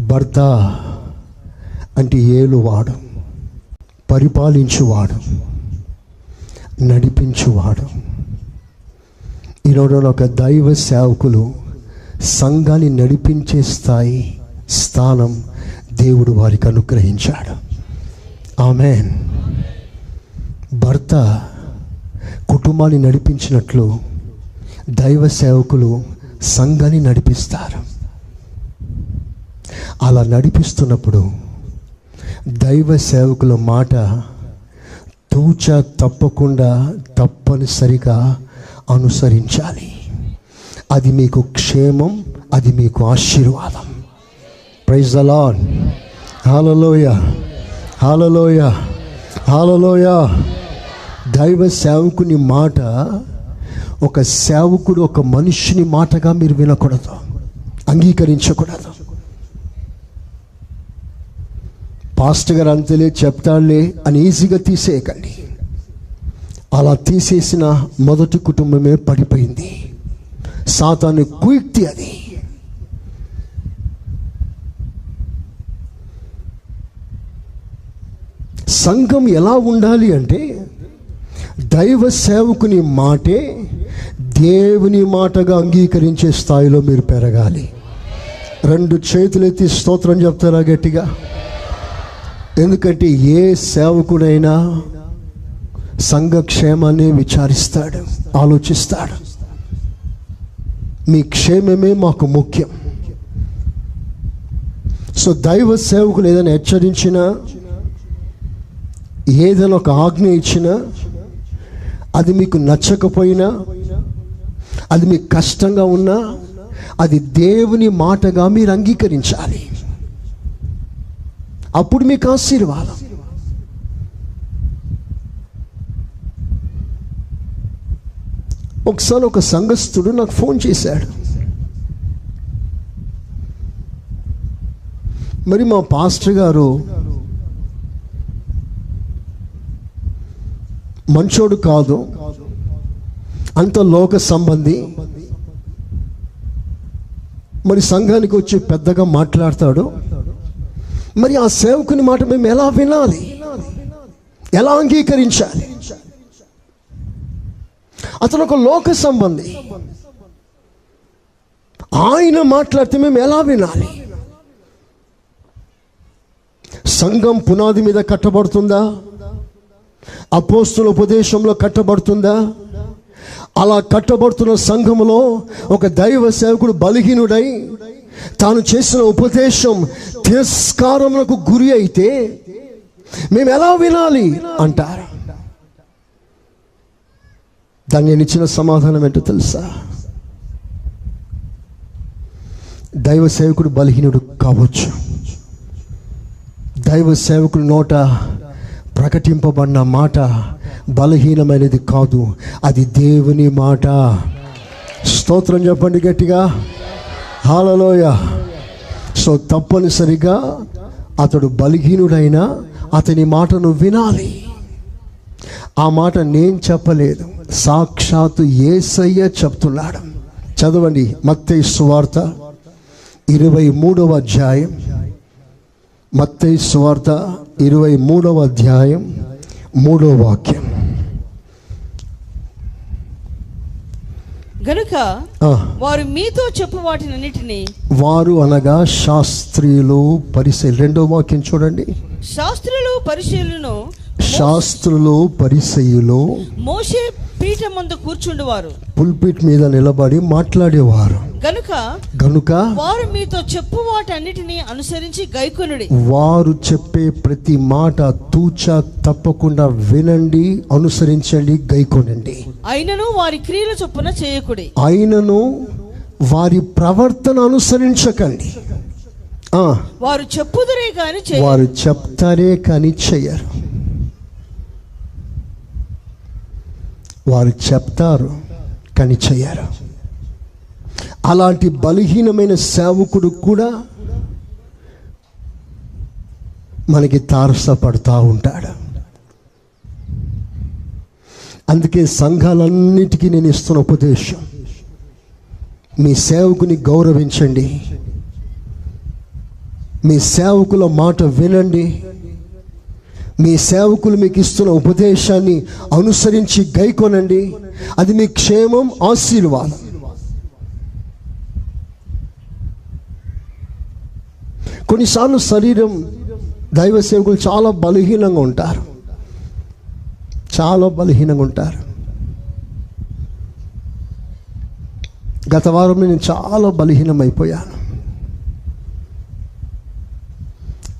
భర్త అంటే ఏలువాడు పరిపాలించువాడు నడిపించువాడు. ఈరోజు ఒక దైవ సేవకులు సంఘాన్ని నడిపించే స్థాయి స్థానం దేవుడు వారికి అనుగ్రహించాడు. ఆమె భర్త కుటుంబాన్ని నడిపించినట్లు దైవ సేవకులు సంఘాన్ని నడిపిస్తారు. అలా నడిపిస్తున్నప్పుడు దైవ సేవకుల మాట తూచ తప్పకుండా తప్పనిసరిగా అనుసరించాలి. అది మీకు క్షేమం అది మీకు ఆశీర్వాదం. ప్రైజ్ అలాన్ హాలలోయ హాలలోయ హాలలోయ దైవ సేవకుని మాట ఒక సేవకుడు ఒక మనిషిని మాటగా మీరు వినకూడదు అంగీకరించకూడదు. పాస్టర్ గారు అంతలే చెప్తాడులే అని ఈజీగా తీసేయకండి. అలా తీసేసిన మొదటి కుటుంబమే పడిపోయింది. సాతాను కుయుక్తి అది. సంఘం ఎలా ఉండాలి అంటే దైవ సేవకుని మాటే దేవుని మాటగా అంగీకరించే స్థాయిలో మీరు పెరగాలి. రెండు చేతులెత్తి స్తోత్రం చెప్తారా గట్టిగా? ఎందుకంటే ఏ సేవకుడైనా సంఘక్షేమాన్ని విచారిస్తాడు ఆలోచిస్తాడు. మీ క్షేమమే మాకు ముఖ్యం. సో దైవ సేవకులు ఏదైనా హెచ్చరించినా ఏదైనా ఒక ఆజ్ఞ ఇచ్చినా అది మీకు నచ్చకపోయినా అది మీకు కష్టంగా ఉన్నా అది దేవుని మాటగా మీరు అంగీకరించాలి. అప్పుడు మీకు ఆశీర్వాదం. ఒకసారి ఒక సంఘస్థుడు నాకు ఫోన్ చేశాడు. మరి మా పాస్టర్ గారు మంచోడు కాదు అంత లోక సంబంధి. మరి సంఘానికి వచ్చి పెద్దగా మాట్లాడతాడు. మరి ఆ సేవకుని మాట మేము ఎలా వినాలి? ఎలా అంగీకరించాలి? అతను ఒక లోక సంబంధి. ఆయన మాట్లాడితే మేము ఎలా వినాలి? సంఘం పునాది మీద కట్టబడుతుందా? అపోస్తుల ఉపదేశంలో కట్టబడుతుందా? అలా కట్టబడుతున్న సంఘములో ఒక దైవ సేవకుడు బలహీనుడై తాను చేసిన ఉపదేశం తిరస్కారములకు గురి అయితే మేము ఎలా వినాలి అంటారు? దాన్ని నేను ఇచ్చిన సమాధానం ఏంటో తెలుసా? దైవ సేవకుడు బలహీనుడు కావచ్చు. దైవ సేవకుడు నోట ప్రకటింపబడిన మాట బలహీనమైనది కాదు. అది దేవుని మాట. స్తోత్రం చెప్పండి గట్టిగా. హాలలోయ సో తప్పనిసరిగా అతడు బలహీనుడైనా అతని మాటను వినాలి. ఆ మాట నేను చెప్పలేదు. సాక్షాత్తు ఏసయ్య చెప్తున్నాడు. చదవండి మత్తై సువార్త ఇరవై మూడవ అధ్యాయం. మత్తై సువార్త ఇరవై మూడవ అధ్యాయం మూడవ వాక్యం. గనుక వారు మీతో చెప్పు వాటినన్నిటిని వారు అనగా శాస్త్రీయులు పరిశీలి. రెండో వాక్యం చూడండి. శాస్త్రులు పరిశీలను శాస్త్రులు పరిసయ్యులు మోషే పీఠ ముందు కూర్చుండువారు. పుల్పిట్ మీద నిలబడి మాట్లాడేవారు. గనుక గనుక వారు మీతో చెప్పు వాటన్నిటిని అనుసరించి గైకొనుడి. వారు చెప్పే ప్రతి మాట తూచ తప్పకుండా వినండి అనుసరించండి గైకొనండి. అయినను వారి క్రియల చొప్పున చేయకుడి. అయినను వారి ప్రవర్తన అనుసరించకండి. వారు చెప్పుదురే చేయ వారు చెప్తారే కానీ చెయ్యరు వారు చెప్తారు కానీ చెయ్యరు అలాంటి బలహీనమైన సేవకుడు కూడా మనకి తారసపడతా ఉంటాడు. అందుకే సంఘాలన్నిటికీ నేను ఇస్తున్న ఉపదేశం మీ సేవకుని గౌరవించండి. మీ సేవకుల మాట వినండి. మీ సేవకులు మీకు ఇస్తున్న ఉపదేశాన్ని అనుసరించి గైకొనండి అది మీ క్షేమం ఆశీర్వాదం. కొన్నిసార్లు శరీరం దైవ సేవకులు చాలా బలహీనంగా ఉంటారు. చాలా బలహీనంగా ఉంటారు. గత వారం నేను చాలా బలహీనమైపోయాను.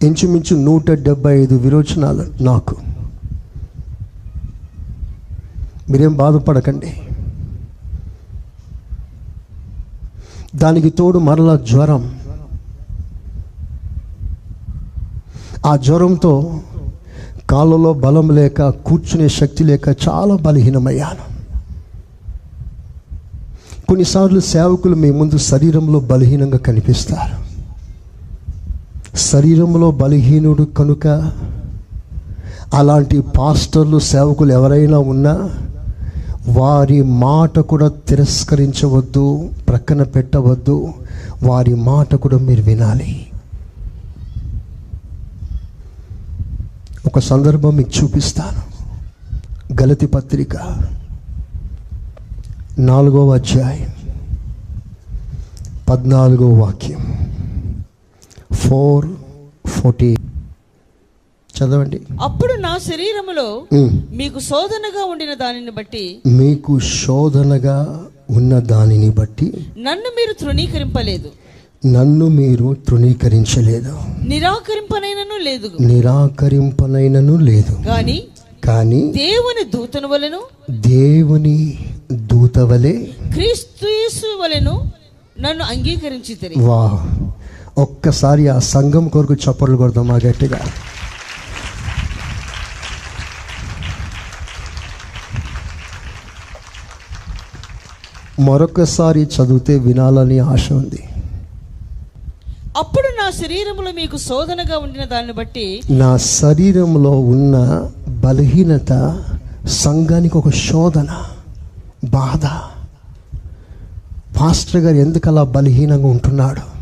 ఇంచుమించు నూట డెబ్బై ఐదు విరోచనాలు నాకు. మీరేం బాధపడకండి. దానికి తోడు మరలా జ్వరం. ఆ జ్వరంతో కాళ్ళలో బలం లేక కూర్చునే శక్తి లేక చాలా బలహీనమయ్యాను. కొన్నిసార్లు సేవకులు మీ ముందు శరీరంలో బలహీనంగా కనిపిస్తారు. శరీరంలో బలహీనుడు కనుక అలాంటి పాస్టర్లు సేవకులు ఎవరైనా ఉన్నా వారి మాట కూడా తిరస్కరించవద్దు ప్రక్కన పెట్టవద్దు వారి మాట కూడా మీరు వినాలి. ఒక సందర్భం మీకు చూపిస్తాను. గలతి పత్రిక నాలుగవ అధ్యాయం పద్నాలుగో వాక్యం. ఫోర్ ఫోర్టీ చదవండి. అప్పుడు నా శరీరములో. మీకు శోధనగా ఉండిన దానిని బట్టి మీకు శోధనగా ఉన్న దానిని బట్టి నన్ను మీరు తృణీకరింపలేదు. నన్ను మీరు తృణీకరించలేదు. నిరాకరింపనైనను లేదు. నిరాకరింపనైనను లేదు. గాని కానీ దేవుని దూతను వలెను దేవుని దూతవలే క్రీస్తు యేసు వలెను నన్ను అంగీకరించి వా ఒక్కసారి ఆ సంఘం కొరకు చప్పట్లు కొడదాం మా గట్టిగా. మరొకసారి చదివితే వినాలని ఆశ ఉంది. అప్పుడు నా శరీరములో మీకు శోధనగా ఉండిన దాన్ని బట్టి నా శరీరంలో ఉన్న బలహీనత సంఘానికి ఒక శోధన బాధ. పాస్టర్ గారు ఎందుకు అలా బలహీనంగా ఉంటున్నాడు?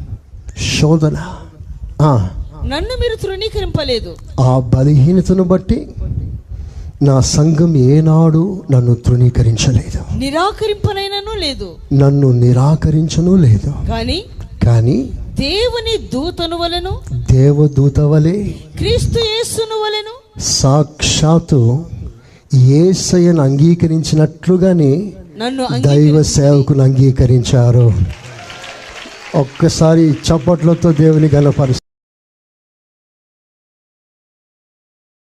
శోధన. ఆ, నన్ను మీరు తృణీకరింపలేదు. ఆ బలహీనతను బట్టి నా సంఘం ఏనాడు నన్ను తృణీకరించలేదు. నిరాకరింపనైనను లేదు. నన్ను నిరాకరించను లేదు. గాని కానీ దేవుని దూతను వలెను దేవదూత వలె క్రీస్తు యేసును వలెను సాక్షాత్తు ఏసయ్యను అంగీకరించినట్లుగానే నన్ను దైవ సేవకులు అంగీకరించారు. ఒక్కసారి చప్పట్లతో దేవుని గణపరుస్తారు